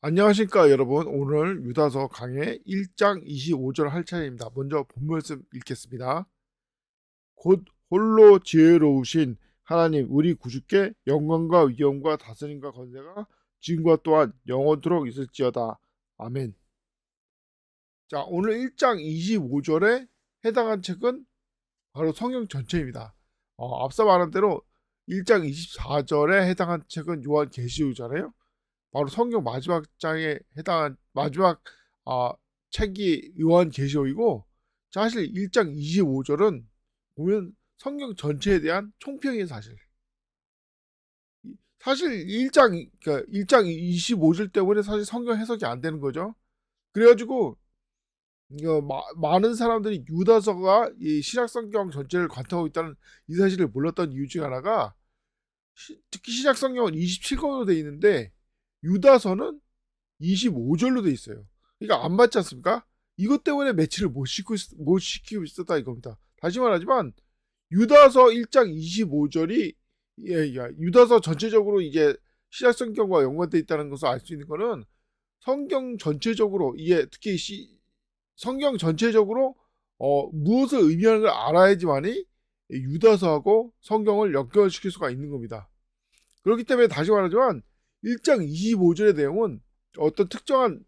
안녕하십니까 여러분 오늘 유다서 강의 1장 25절 할 차례입니다. 먼저 본 말씀 읽겠습니다. 곧 홀로 지혜로우신 하나님 우리 구주께 영광과 위엄과 다스림과 건세가 지금과 또한 영원토록 있을지어다. 아멘. 자 오늘 1장 25절에 해당한 책은 바로 성경 전체입니다. 어, 앞서 말한 대로 1장 24절에 해당한 책은 요한 계시록이잖아요. 바로 성경 마지막 장에 해당한 마지막 아, 책이 요한 계시록이고 사실 1장 25절은 보면 성경 전체에 대한 총평이 사실 사실 1장 그러니까 1장 25절 때문에 사실 성경 해석이 안 되는 거죠. 그래가지고 마, 많은 사람들이 유다서가 이 신약 성경 전체를 관통하고 있다는 이 사실을 몰랐던 이유 중 하나가 시, 특히 신약 성경은 27권으로 돼 있는데 유다서는 25절로 돼 있어요. 그러니까 안 맞지 않습니까? 이것 때문에 매치를 못 시키고, 있, 못 시키고 있었다 이겁니다. 다시 말하지만 유다서 1장 25절이 예, 예, 유다서 전체적으로 이제 신약 성경과 연관돼 있다는 것을 알 수 있는 거는 성경 전체적으로 이게 특히 시, 성경 전체적으로 어, 무엇을 의미하는 걸 알아야지만이 유다서하고 성경을 연결시킬 수가 있는 겁니다. 그렇기 때문에 다시 말하지만 1장 25절의 내용은 어떤 특정한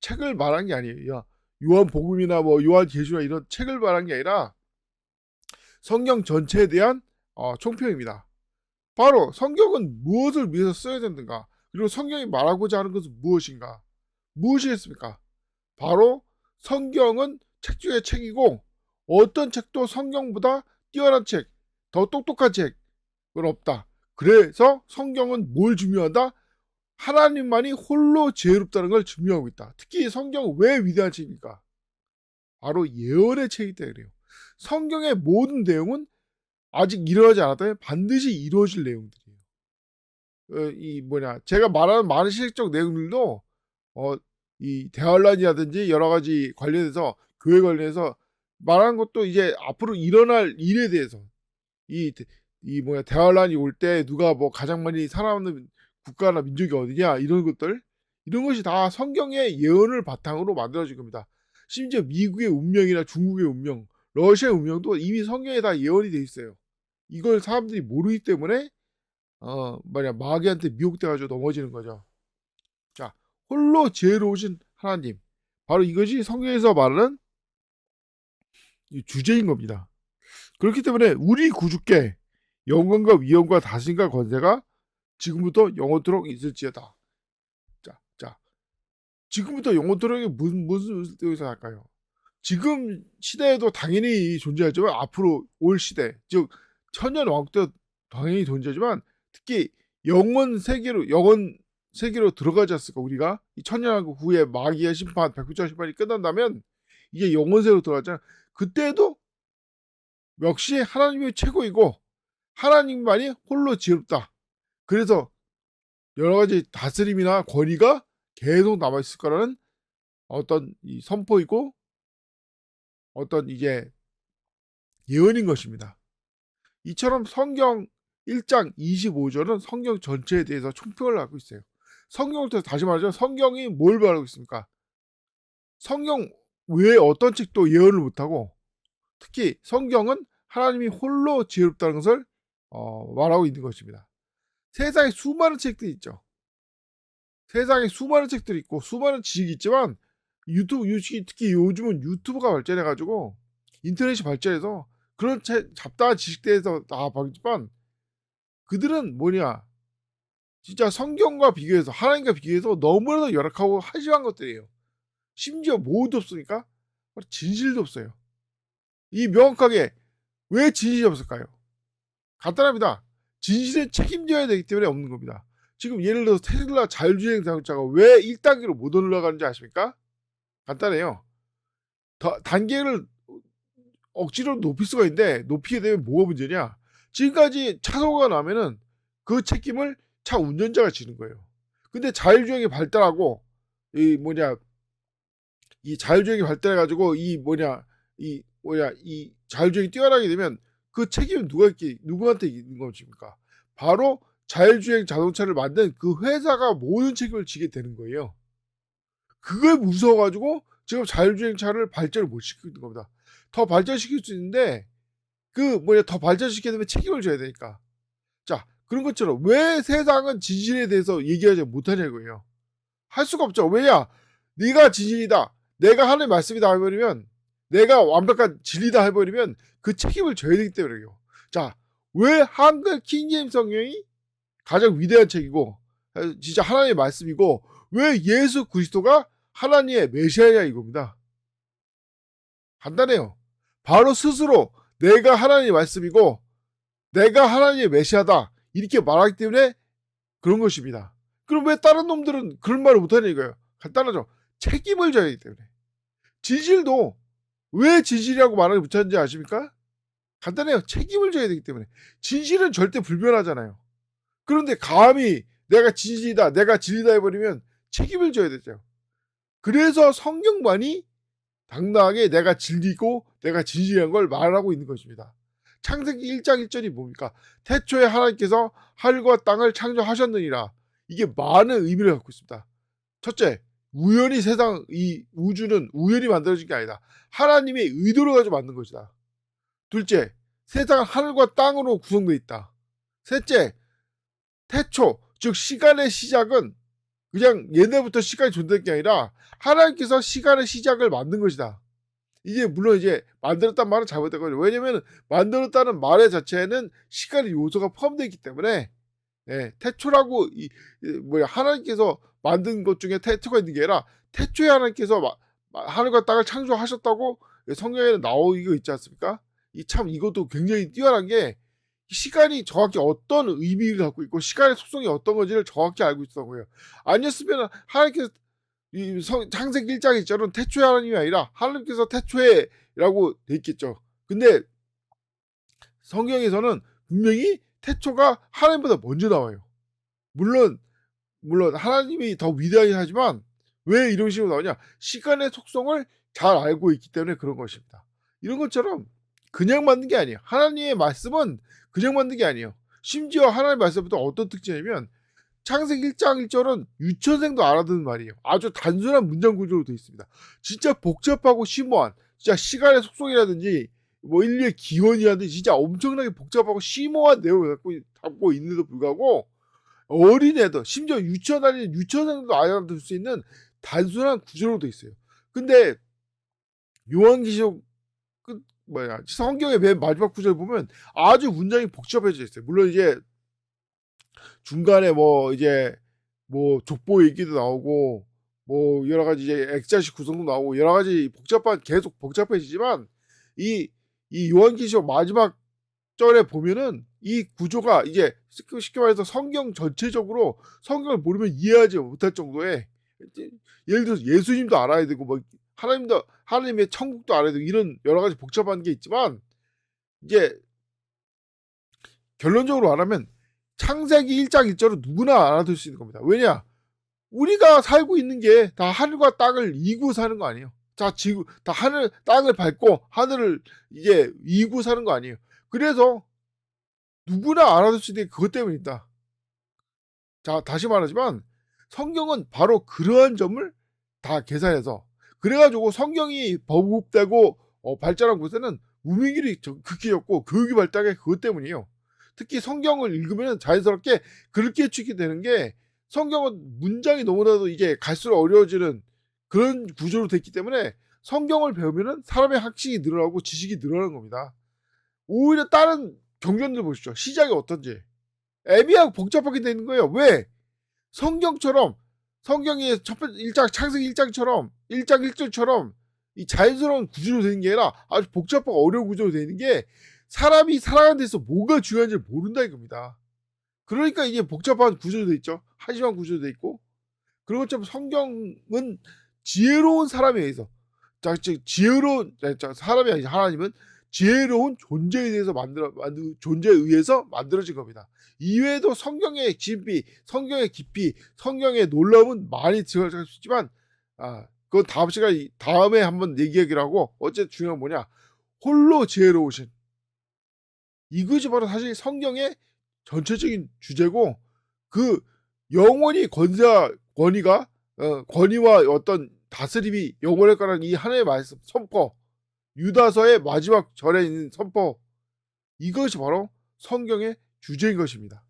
책을 말한 게 아니에요. 요한 복음이나 뭐 요한 계시나 이런 책을 말한 게 아니라 성경 전체에 대한 어, 총평입니다. 바로 성경은 무엇을 위해서 써야 되는가? 그리고 성경이 말하고자 하는 것은 무엇인가? 무엇이겠습니까? 바로 성경은 책 중에 책이고 어떤 책도 성경보다 뛰어난 책, 더 똑똑한 책은 없다. 그래서 성경은 뭘 중요하다? 하나님만이 홀로 지혜롭다는 걸 증명하고 있다. 특히 성경은 왜 위대한 책입니까? 바로 예언의 책이기 때문에 그래요. 성경의 모든 내용은 아직 일어나지 않았다면 반드시 이루어질 내용들이에요. 어, 이 뭐냐 제가 말하는 많은 실적 내용들도 어, 이 대환란이라든지 여러 가지 관련해서 교회 관련해서 말하는 것도 이제 앞으로 일어날 일에 대해서 이, 이 뭐야 대환란이 올 때 누가 뭐 가장 많이 살아남는 국가나 민족이 어디냐 이런 것들 이런 것이 다 성경의 예언을 바탕으로 만들어진 겁니다. 심지어 미국의 운명이나 중국의 운명, 러시아의 운명도 이미 성경에 다 예언이 돼 있어요. 이걸 사람들이 모르기 때문에 어 뭐냐 마귀한테 미혹돼가지고 넘어지는 거죠. 자 홀로 지혜로우신 하나님 바로 이것이 성경에서 말하는 주제인 겁니다. 그렇기 때문에 우리 구주께 영광과 위엄과 다스림과 권세가 지금부터 영원토록 있을지어다. 자, 자, 지금부터 영원토록이 무슨 무슨 뜻에서 할까요? 지금 시대에도 당연히 존재하지만 앞으로 올 시대, 즉 천년 왕국 때 당연히 존재하지만 특히 영원 세계로 영원 세계로 들어가지 않습니까? 우리가 이 천년 왕국 후에 마귀의 심판, 백부장 심판이 끝난다면 이게 영원 세계로 들어가잖아. 그때도 역시 하나님이 최고이고 하나님만이 홀로 지롭다. 그래서 여러 가지 다스림이나 권위가 계속 남아 있을 거라는 어떤 이 선포이고 어떤 이제 예언인 것입니다. 이처럼 성경 1장 25절은 성경 전체에 대해서 총평을 하고 있어요. 성경을 통해서 다시 말하자면 성경이 뭘 말하고 있습니까? 성경 외에 어떤 책도 예언을 못하고 특히 성경은 하나님이 홀로 지혜롭다는 것을 어, 말하고 있는 것입니다. 세상에 수많은 책들이 있죠. 세상에 수많은 책들이 있고 수많은 지식이 있지만 유튜브 특히 요즘은 유튜브가 발전해가지고 인터넷이 발전해서 그런 책, 잡다한 지식대에서 다 봤지만 그들은 뭐냐 진짜 성경과 비교해서 하나님과 비교해서 너무나도 열악하고 한심한 것들이에요. 심지어 뭐도 없으니까 진실도 없어요. 이 명확하게 왜 진실이 없을까요? 간단합니다. 진실은 책임져야 되기 때문에 없는 겁니다. 지금 예를 들어서 테슬라 자율주행 자동차가 왜 1단계로 못 올라가는지 아십니까? 간단해요. 더, 단계를 억지로 높일 수가 있는데 높이게 되면 뭐가 문제냐? 지금까지 차소가 나면은 그 책임을 차 운전자가 지는 거예요. 근데 자율주행이 발달하고 이 뭐냐 이 자율주행이 발달해가지고 이 뭐냐 이 뭐냐 이 자율주행이 뛰어나게 되면 그 책임은 누가 있게 누구한테 있는 것입니까? 바로 자율주행 자동차를 만든 그 회사가 모든 책임을 지게 되는 거예요. 그걸 무서워가지고 지금 자율주행차를 발전을 못 시키고 있는 겁니다. 더 발전시킬 수 있는데 그 뭐냐 더 발전시키게 되면 책임을 져야 되니까. 자 그런 것처럼 왜 세상은 진실에 대해서 얘기하지 못하냐 이거예요. 할 수가 없죠. 왜냐 네가 진실이다. 내가 하는 말씀이다 해버리면 내가 완벽한 진리다 해버리면 그 책임을 져야 되기 때문에요. 자, 왜 한글 킹제임 성경이 가장 위대한 책이고 진짜 하나님의 말씀이고 왜 예수 그리스도가 하나님의 메시아냐 이겁니다. 간단해요. 바로 스스로 내가 하나님의 말씀이고 내가 하나님의 메시아다 이렇게 말하기 때문에 그런 것입니다. 그럼 왜 다른 놈들은 그런 말을 못하냐 이거예요. 간단하죠. 책임을 져야 하기 때문에. 진실도 왜 진실이라고 말을 붙였는지 아십니까? 간단해요. 책임을 져야 되기 때문에. 진실은 절대 불변하잖아요. 그런데 감히 내가 진실이다, 내가 진리다 해버리면 책임을 져야 되죠. 그래서 성경만이 당당하게 내가 진리고 내가 진실한 걸 말하고 있는 것입니다. 창세기 1장 1절이 뭡니까? 태초에 하나님께서 하늘과 땅을 창조하셨느니라. 이게 많은 의미를 갖고 있습니다. 첫째, 우연히 세상 이 우주는 우연히 만들어진 게 아니다. 하나님의 의도를 가지고 만든 것이다. 둘째, 세상은 하늘과 땅으로 구성되어 있다. 셋째, 태초, 즉 시간의 시작은 그냥 옛날부터 시간이 존재한 게 아니라 하나님께서 시간의 시작을 만든 것이다. 이게 물론 이제 만들었다는 말은 잘못된 거죠. 왜냐면 만들었다는 말의 자체에는 시간의 요소가 포함되어 있기 때문에 예, 태초라고 이, 이, 뭐야 하나님께서 만든 것 중에 태초가 있는 게 아니라 태초에 하나님께서 하늘과 땅을 창조하셨다고 성경에는 나오고 있지 않습니까? 이 참 이것도 굉장히 뛰어난 게 시간이 정확히 어떤 의미를 갖고 있고 시간의 속성이 어떤 건지를 정확히 알고 있었던 거예요. 아니었으면 하나님께서 이 성, 창세기 1장 1절은 태초에 하나님이 아니라 하나님께서 태초에라고 돼 있겠죠. 근데 성경에서는 분명히 태초가 하나님보다 먼저 나와요. 물론 물론 하나님이 더 위대하긴 하지만 왜 이런 식으로 나오냐? 시간의 속성을 잘 알고 있기 때문에 그런 것입니다. 이런 것처럼 그냥 만든 게 아니에요. 하나님의 말씀은 그냥 만든 게 아니에요. 심지어 하나님의 말씀부터 어떤 특징이냐면 창세기 1장 1절은 유천생도 알아듣는 말이에요. 아주 단순한 문장 구조로 되어 있습니다. 진짜 복잡하고 심오한 진짜 시간의 속성이라든지 뭐 인류의 기원이라든지 진짜 엄청나게 복잡하고 심오한 내용을 갖고, 있는데도 불구하고 어린애도 심지어 유치원 다니는 유치원생도 알아들 수 있는 단순한 구조로 되어 있어요. 근데 요한계시록 그 뭐야 성경의 맨 마지막 구절 보면 아주 문장이 복잡해져 있어요. 물론 이제 중간에 뭐 이제 뭐 족보 얘기도 나오고 뭐 여러 가지 이제 액자식 구성도 나오고 여러 가지 복잡한 계속 복잡해지지만 이 이 요한계시록 마지막 절에 보면은 이 구조가 이제 쉽게 말해서 성경 전체적으로 성경을 모르면 이해하지 못할 정도의 예를 들어서 예수님도 알아야 되고 뭐 하나님도 하나님의 천국도 알아야 되고 이런 여러 가지 복잡한 게 있지만 이제 결론적으로 말하면 창세기 1장 1절은 누구나 알아들 수 있는 겁니다. 왜냐? 우리가 살고 있는 게 다 하늘과 땅을 이고 사는 거 아니에요. 자, 지구, 다 하늘, 땅을 밟고 하늘을 이제 이고 사는 거 아니에요. 그래서 누구나 알아들 수 있는 게 그것 때문이다. 자, 다시 말하지만 성경은 바로 그러한 점을 다 계산해서 그래가지고 성경이 보급되고 어, 발전한 곳에는 문명률이 극히 적고 교육이 발달한 게 그것 때문이에요. 특히 성경을 읽으면 자연스럽게 그렇게 취게 되는 게 성경은 문장이 너무나도 이게 갈수록 어려워지는 그런 구조로 됐기 때문에 성경을 배우면은 사람의 학식이 늘어나고 지식이 늘어나는 겁니다. 오히려 다른 경전들 보시죠. 시작이 어떤지. 애매하고 복잡하게 되는 거예요. 왜? 성경처럼 성경의 첫 번째 1장 창세기 1장처럼 1장 1절처럼 이 자연스러운 구조로 되는 게 아니라 아주 복잡하고 어려운 구조로 되는 게 사람이 살아가는 데서 뭐가 중요한지 모른다 이겁니다. 그러니까 이게 복잡한 구조로 돼 있죠. 한심한 구조로 돼 있고 그런 것처럼 성경은 지혜로운 사람에 의해서 자, 즉 지혜로운 자, 사람이 아니라 하나님은 지혜로운 존재에 대해서 만들어 만들 존재에 의해서 만들어진 겁니다. 이외에도 성경의 깊이, 성경의 깊이, 성경의 놀라움은 많이 들어갈 수 있지만 아, 그건 다음 시간 다음에 한번 얘기하기로 하고 어쨌든 중요한 뭐냐 홀로 지혜로우신 이것이 바로 사실 성경의 전체적인 주제고 그 영원히 권세와 권위가 어, 권위와 어떤 다스림이 영원할 거라는 이 하나의 말씀 선포 유다서의 마지막 절에 있는 선포 이것이 바로 성경의 주제인 것입니다.